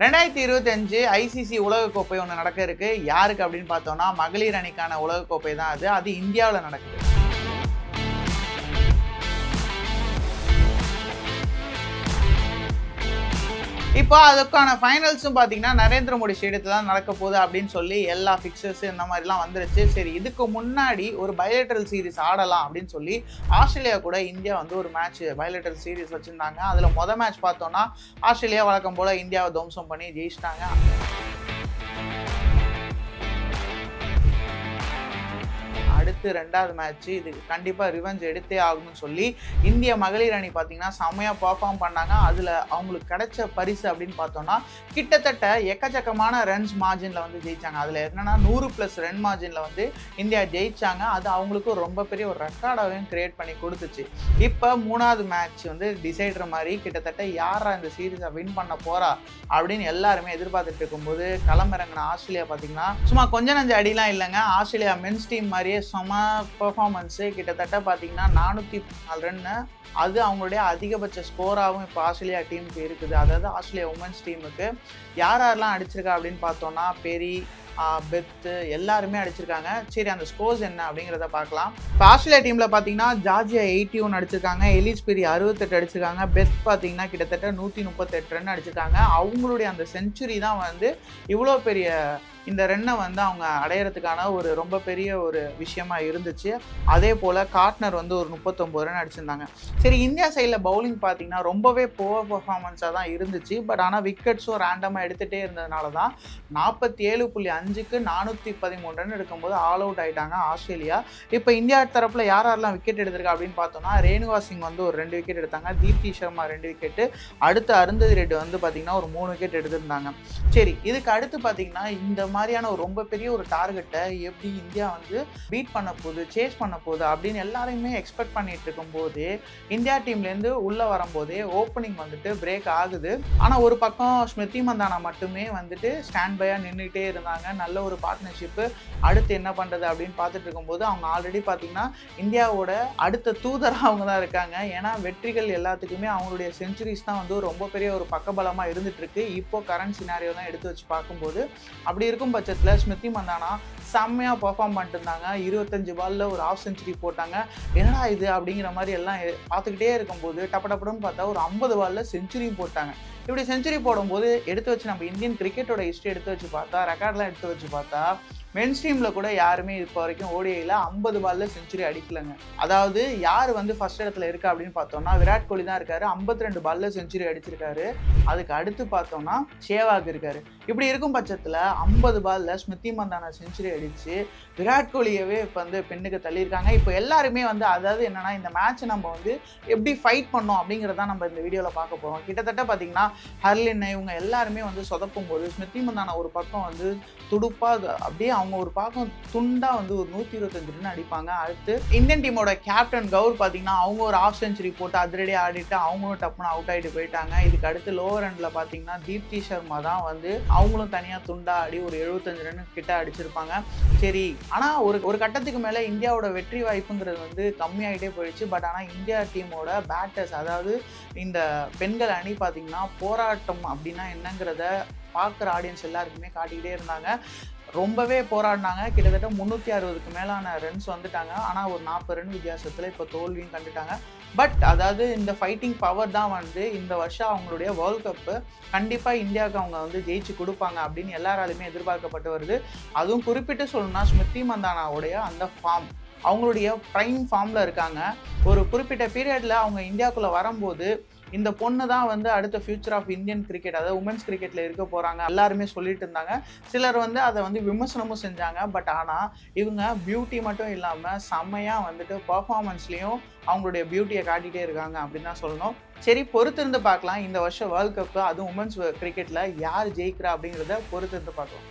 ரெண்டாயிரத்தி இருபத்தஞ்சு ஐசிசி உலகக்கோப்பை ஒன்று நடக்க இருக்கு. யாருக்கு அப்படின்னு பார்த்தோம்னா மகளிர் அணிக்கான உலகக்கோப்பை தான் அது. அது இந்தியாவில் நடக்குது. இப்போ அதுக்கான ஃபைனல்ஸும் பார்த்தீங்கன்னா நரேந்திர மோடி ஸ்டேடியத்தில் தான் நடக்க போகுது அப்படின்னு சொல்லி எல்லா ஃபிக்சர்ஸ் இந்த மாதிரிலாம் வந்துருச்சு. சரி இதுக்கு முன்னாடி ஒரு பயோலேட்டரல் சீரிஸ் ஆடலாம் அப்படின்னு சொல்லி ஆஸ்திரேலியா கூட இந்தியா வந்து ஒரு மேட்ச் பயோலேட்டரல் சீரிஸ் வச்சுருந்தாங்க. அதில் மொதல் மேட்ச் பார்த்தோன்னா ஆஸ்திரேலியா வழக்கம் போல் இந்தியாவை துவம்சம் பண்ணி ஜெயிச்சிட்டாங்க. அடுத்து ரெண்டாவது மேட்ச்சு இது கண்டிப்பாக ரிவெஞ்ச் எடுத்தே ஆகணும்னு சொல்லி இந்திய மகளிர் அணி பார்த்தீங்கன்னா செம்மையாக பர்ஃபார்ம் பண்ணாங்க. அதில் அவங்களுக்கு கிடைச்ச பரிசு அப்படின்னு பார்த்தோம்னா கிட்டத்தட்ட எக்கச்சக்கமான ரன்ஸ் மார்ஜினில் வந்து ஜெயிச்சாங்க. அதில் என்னென்னா நூறு ப்ளஸ் ரன் மார்ஜினில் வந்து இந்தியா ஜெயித்தாங்க அது அவங்களுக்கும் ரொம்ப பெரிய ஒரு ரெக்கார்டாகவும் கிரியேட் பண்ணி கொடுத்துச்சு. இப்போ மூணாவது மேட்ச் வந்து டிசைடர் மாதிரி கிட்டத்தட்ட யாரா இந்த சீரீஸை வின் பண்ண போகிறா அப்படின்னு எல்லாருமே எதிர்பார்த்துட்டு இருக்கும்போது களமிறங்கின ஆஸ்திரேலியா பார்த்தீங்கன்னா சும்மா கொஞ்ச நஞ்ச அடிலாம் இல்லைங்க. ஆஸ்திரேலியா மென்ஸ் டீம் மாதிரியே செம பெர்ஃபார்மன்ஸு கிட்டத்தட்ட பார்த்தீங்கன்னா நானூற்றி நாலு ரன்னு அது அவங்களுடைய அதிகபட்ச ஸ்கோராகவும் இப்போ ஆஸ்திரேலியா டீமுக்கு இருக்குது. அதாவது ஆஸ்திரேலியா உமன்ஸ் டீமுக்கு யார் யாரெல்லாம் அடிச்சிருக்கா அப்படின்னு பார்த்தோன்னா பெரி பெத்து எல்லாருமே அடிச்சிருக்காங்க. சரி அந்த ஸ்கோர்ஸ் என்ன அப்படிங்கிறத பார்க்கலாம். இப்போ ஆஸ்திரேலியா டீமில் பார்த்தீங்கன்னா ஜார்ஜியா எயிட்டி ஒன் அடிச்சிருக்காங்க. எலிஸ் பெரிய அறுபத்தெட்டு அடிச்சிருக்காங்க. பெத் பார்த்தீங்கன்னா கிட்டத்தட்ட நூற்றி முப்பத்தெட்டு ரன் அடிச்சிருக்காங்க. அவங்களுடைய அந்த செஞ்சுரி தான் வந்து இவ்வளோ பெரிய இந்த ரன்னை வந்து அவங்க அடையிறதுக்கான ஒரு ரொம்ப பெரிய ஒரு விஷயமா இருந்துச்சு. அதே போல் காட்னர் வந்து ஒரு முப்பத்தொம்போது ரன் அடிச்சிருந்தாங்க. சரி இந்தியா சைடில் பவுலிங் பார்த்தீங்கன்னா ரொம்பவே புவர் பர்ஃபார்மன்ஸாக தான் இருந்துச்சு. பட் ஆனால் விக்கெட்ஸும் ரேண்டமாக எடுத்துகிட்டே இருந்ததுனால தான் நாற்பத்தி ஏழு புள்ளி அஞ்சுக்கு நானூற்றி பதிமூணு ரன் எடுக்கும்போது ஆல் அவுட் ஆயிட்டாங்க ஆஸ்திரேலியா. இப்போ இந்தியா தரப்பில் யார் யாரெல்லாம் விக்கெட் எடுத்திருக்கா அப்படின்னு பார்த்தோம்னா ரேணுகா சிங் வந்து ஒரு ரெண்டு விக்கெட் எடுத்தாங்க. தீப்தி சர்மா ரெண்டு விக்கெட்டு அடுத்து அருந்ததி ரெட்டி வந்து பார்த்தீங்கன்னா ஒரு மூணு விக்கெட் எடுத்திருந்தாங்க. சரி இதுக்கு அடுத்து பார்த்தீங்கன்னா இந்த மாதிரியான ஒரு ரொம்ப பெரிய ஒரு டார்கெட்டை எப்படி இந்தியா வந்து பீட் பண்ண போகுது சேஸ் பண்ண போகுது அப்படின்னு எல்லாரையுமே எக்ஸ்பெக்ட் பண்ணிட்டு இருக்கும்போது இந்தியா டீம்லேருந்து உள்ளே வரும்போதே ஓப்பனிங் வந்துட்டு பிரேக் ஆகுது. ஆனால் ஒரு பக்கம் ஸ்மிருதி மந்தானா மட்டுமே வந்துட்டு ஸ்டாண்ட் பையாக நின்றுட்டே இருந்தாங்க. நல்ல ஒரு பார்ட்னர்ஷிப்பு அடுத்து என்ன பண்ணுறது அப்படின்னு பார்த்துட்டு இருக்கும்போது அவங்க ஆல்ரெடி பார்த்தீங்கன்னா இந்தியாவோட அடுத்த தூதராக அவங்க தான் இருக்காங்க. ஏன்னா வெற்றிகள் எல்லாத்துக்குமே அவங்களுடைய செஞ்சுரிஸ் தான் வந்து ரொம்ப பெரிய ஒரு பக்கபலமாக இருந்துட்டு இருக்கு. இப்போ கரண்ட் சினாரியோ தான் எடுத்து வச்சு பார்க்கும்போது அப்படி இருக்கும் பட்சத்தில் ஸ்மிருதி மந்தானா செம்மையாக பர்ஃபார்ம் பண்ணிட்டு இருந்தாங்க இருபத்தஞ்சு பாலில் ஒரு ஆஃப் செஞ்சுரி போட்டாங்க. என்னடா இது அப்படிங்கிற மாதிரி எல்லாம் பார்த்துக்கிட்டே இருக்கும்போது டப்ப டப்படன்னு பார்த்தா ஒரு ஐம்பது பாலில் செஞ்சுரியும் போட்டாங்க. இப்படி செஞ்சுரி போடும்போது எடுத்து வச்சு நம்ம இந்தியன் கிரிக்கெட்டோட ஹிஸ்ட்ரி எடுத்து வச்சு பார்த்தா ரெக்கார்ட்லாம் எடுத்து வச்சு பார்த்தா மென் ஸ்ட்ரீமில் கூட யாருமே இப்போ வரைக்கும் ஓடிஐயில் ஐம்பது பாலில் செஞ்சுரி அடிக்கலைங்க. அதாவது யார் வந்து ஃபர்ஸ்ட் இடத்துல இருக்கா அப்படின்னு பார்த்தோம்னா விராட் கோலி தான் இருக்காரு. 52 ரெண்டு பாலில் செஞ்சுரி அடிச்சிருக்காரு. அதுக்கு அடுத்து பார்த்தோம்னா சேவாக் இருக்காரு. இப்படி இருக்கும் பட்சத்தில் ஐம்பது பாலில் ஸ்மிருதி மந்தானா செஞ்சுரி அடித்து விராட் கோலியவே இப்போ வந்து பெண்ணுக்கு தள்ளியிருக்காங்க. இப்போ எல்லாருமே வந்து அதாவது என்னன்னா இந்த மேட்ச் நம்ம வந்து எப்படி ஃபைட் பண்ணோம் அப்படிங்கிறத நம்ம இந்த வீடியோவில் பார்க்க போகிறோம் கிட்டத்தட்ட பார்த்தீங்கன்னா ஹர்லின் இவங்க எல்லாருமே வந்து சொதப்பும் போது ஸ்மிருதி மந்தானா ஒரு பக்கம் வந்து துடுப்பாக அப்படியே அவங்க ஒரு பக்கம் துண்டா வந்து ஒரு நூற்றி இருபத்தஞ்சு ரன் அடிப்பாங்க. அடுத்து இந்தியன் டீமோட கேப்டன் கவுர் பார்த்தீங்கன்னா அவங்க ஒரு ஆஃப் செஞ்சுரி போட்டு அதிரடி ஆடிட்டு அவங்களும் டப்புன்னு அவுட் ஆகிட்டு போயிட்டாங்க. இதுக்கு அடுத்து லோவர் எண்டில் பார்த்தீங்கன்னா தீப்தி சர்மா தான் வந்து அவங்களும் தனியாக துண்டா ஆடி ஒரு எழுபத்தஞ்சு ரன் கிட்ட அடிச்சிருப்பாங்க. சரி ஆனால் ஒரு ஒரு கட்டத்துக்கு மேலே இந்தியாவோட வெற்றி வாய்ப்புங்கிறது வந்து கம்மியாகிட்டே போயிடுச்சு. பட் ஆனால் இந்தியா டீமோட பேட்டர்ஸ் அதாவது இந்த பெண்கள் அணி பார்த்தீங்கன்னா போராட்டம் அப்படின்னா என்னங்கிறத பார்க்குற ஆடியன்ஸ் எல்லாருக்குமே காட்டிக்கிட்டே இருந்தாங்க. ரொம்பவே போராடினாங்க. கிட்டத்தட்ட முந்நூற்றி அறுபதுக்கு மேலான ரன்ஸ் வந்துட்டாங்க. ஆனால் ஒரு நாற்பது ரன் வித்தியாசத்தில் இப்போ தோல்வியும் கண்டுட்டாங்க. பட் அதாவது இந்த ஃபைட்டிங் பவர் தான் வந்து இந்த வருஷம் அவங்களுடைய வேர்ல்ட் கப்பு கண்டிப்பாக இந்தியாவுக்கு அவங்க வந்து ஜெயிச்சு கொடுப்பாங்க அப்படின்னு எல்லாராலுமே எதிர்பார்க்கப்பட்டு வருது. அதுவும் குறிப்பிட்டு சொல்லணும்னா ஸ்மிருதி மந்தானாவுடைய அந்த ஃபார்ம் அவங்களுடைய ப்ரைம் ஃபார்மில் இருக்காங்க. ஒரு குறிப்பிட்ட பீரியடில் அவங்க இந்தியாவுக்குள்ளே வரும்போது இந்த பொண்ணு தான் வந்து அடுத்த ஃபியூச்சர் ஆஃப் இந்தியன் கிரிக்கெட் அதாவது உமன்ஸ் கிரிக்கெட்டில் இருக்க போகிறாங்க எல்லாருமே சொல்லிட்டு இருந்தாங்க. சிலர் வந்து அதை வந்து விமர்சனமும் செஞ்சாங்க. பட் ஆனால் இவங்க பியூட்டி மட்டும் இல்லாமல் செம்மையாக வந்துட்டு பர்ஃபார்மன்ஸ்லேயும் அவங்களுடைய பியூட்டியை காட்டிகிட்டே இருக்காங்க அப்படின்னு தான் சொல்லணும். சரி பொறுத்திருந்து பார்க்கலாம். இந்த வருஷம் வேர்ல்ட் கப்பு அதுவும் உமன்ஸ் கிரிக்கெட்டில் யார் ஜெயிக்கிறா அப்படிங்கிறத பொறுத்திருந்து பார்க்கலாம்.